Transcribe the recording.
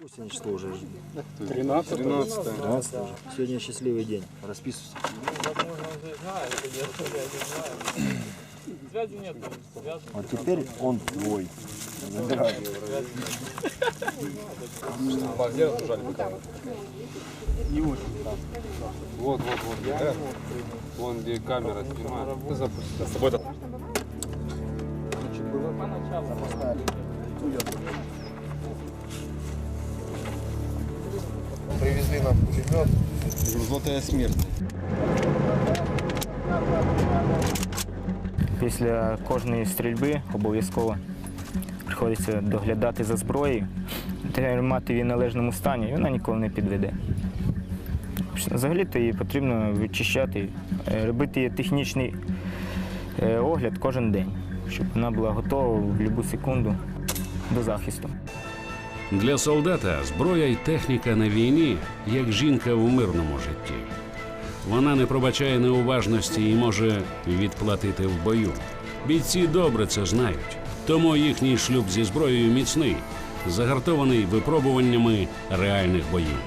8 число уже. 13. 13. 13 уже. Сегодня счастливый день. Расписывайся. Связи нет. А теперь он твой. Вот, вот, вот. Да? Вон где камера снимает. Ты. С тобой-то. Поначалу поставили. Привезли нам пулемет. Золотая смерть. Після кожної стрільби обов'язково приходиться доглядати за зброєю, тримати її в належному стані, і вона ніколи не підведе. Взагалі-то її потрібно вичищати, е, робити її технічний е, огляд кожен день, щоб вона була готова в будь-яку секунду до захисту. Для солдата зброя й техніка на війні як жінка в мирному житті. Вона не пробачає неуважності і може відплатити в бою. Бійці добре це знають, тому їхній шлюб зі зброєю міцний, загартований випробуваннями реальних боїв.